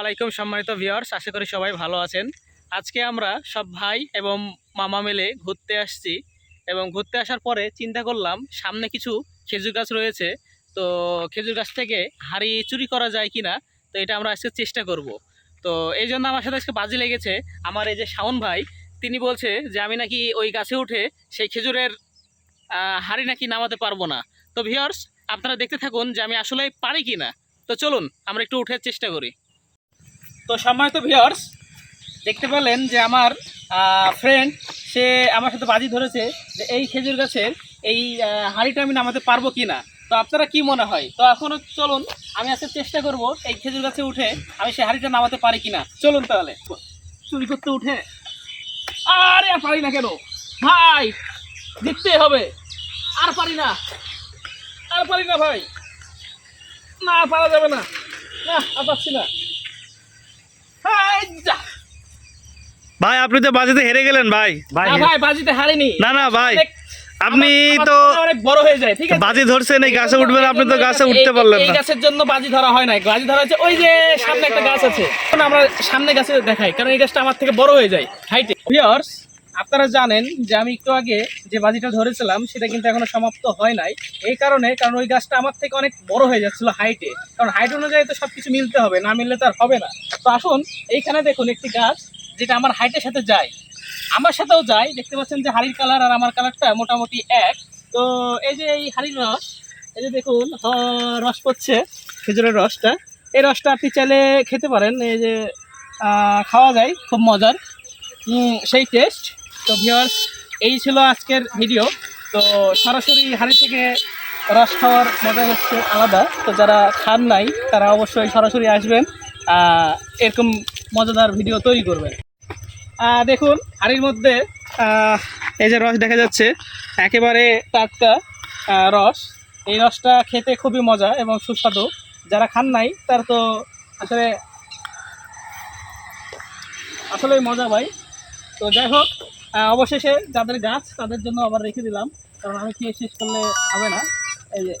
আলাইকুম সম্মানিত ভিউয়ার্স আশা করি সবাই ভালো আছেন। আজকে আমরা সব ভাই এবং মামা মিলে ঘুরতে আসছি এবং ঘুরতে আসার পরে চিন্তা করলাম, সামনে কিছু খেজুর গাছ রয়েছে। তো খেজুর গাছ থেকে হাড়ি চুরি করা যায় কিনা, তো এটা আমরা আজকে চেষ্টা করব। তো এই জন্য আমার সাথে আজকে বাজি লেগেছে আমার এই যে শাওন ভাই, তিনি বলছে যে, আমি নাকি ওই গাছে উঠে সেই খেজুরের হাড়ি নাকি নামাতে পারব না। তো ভিউয়ার্স আপনারা দেখতে থাকুন যে আমি আসলে পারি কি না তো চলুন, আমরা একটু উঠার চেষ্টা করি। তো সম্মানিত ভিউয়ার্স দেখতে পেলেন যে আমার ফ্রেন্ড সে আমার সাথে বাজি ধরেছে যে এই খেজুর গাছের এই হাঁড়িটা আমি নামাতে পারব কি না তো আপনারা কি মনে হয়? তো এখনও চলুন, আমি আজকে চেষ্টা করব এই খেজুর গাছে উঠে আমি সেই হাঁড়িটা নামাতে পারি কি না চলুন তাহলে। চুরি করতে উঠে। আরে, আর পারি না কেন? ভাই জিততে হবে। আর পারি না। আর পারি না ভাই। না, পারা যাবে না। না, আর পারছি না। ভাই আপনি তো বাজিতে হেরে গেলেন ভাই। ভাই ভাই বাজিতে হারেনি। না না ভাই অনেক- আপনি তো অনেক বড় হয়ে যায় ঠিক আছে? বাজি ধরছেন এই গাছে উঠবেন আপনি তো গাছে উঠতে পারলেন পারলেন এই না। গাছের জন্য বাজি ধরা হয় না বাজি ধরা হচ্ছে ওই যে সামনে একটা গাছ আছে। এখন আমরা সামনে গাছে দেখাই কারণ এই গাছটা আমার থেকে বড় হয়ে যায় হাইটে ভিউয়ার্স আপনারা জানেন যে আমি একটু আগে যে বাজিটা ধরেছিলাম, সেটা কিন্তু এখনও সমাপ্ত হয় নাই। এই কারণে, কারণ ওই গাছটা আমার থেকে অনেক বড় হয়ে যাচ্ছিল হাইটে কারণ হাইট অনুযায়ী তো সব কিছু মিলতে হবে, না মিললে তো আর হবে না। তো আসুন, এইখানে দেখুন একটি গাছ যেটা আমার হাইটের সাথে যায়। আমার সাথেও যায়, দেখতে পাচ্ছেন যে হাড়ির কালার আর আমার কালারটা মোটামুটি এক। তো এই যে এই হাড়ির রস, এই যে দেখুন রস পড়ছে, খেজুরের রসটা। এই রসটা আপনি চাইলে খেতে পারেন, এই যে খাওয়া যায়, খুব মজার। সেই টেস্ট তো ভিওয়ার্স এই ছিল আজকের ভিডিও তো সরাসরি হাড়ি থেকে রস খাওয়ার মজা হচ্ছে আলাদা। তো যারা খান নাই, তারা অবশ্যই সরাসরি আসবেন। এরকম মজাদার ভিডিও তৈরি করবেন। দেখুন, হাড়ির মধ্যে এই যে রস দেখা যাচ্ছে, একেবারে টাটকা রস। এই রসটা খেতে খুবই মজা এবং সুস্বাদু। যারা খান নাই, তার তো আসলে আসলেই মজা ভাই। তো যাই হোক অবশেষে যাদের গাছ তাদের জন্য আবার রেখে দিলাম। কারণ আমি খেয়ে শেষ করলে হবে না। এই যে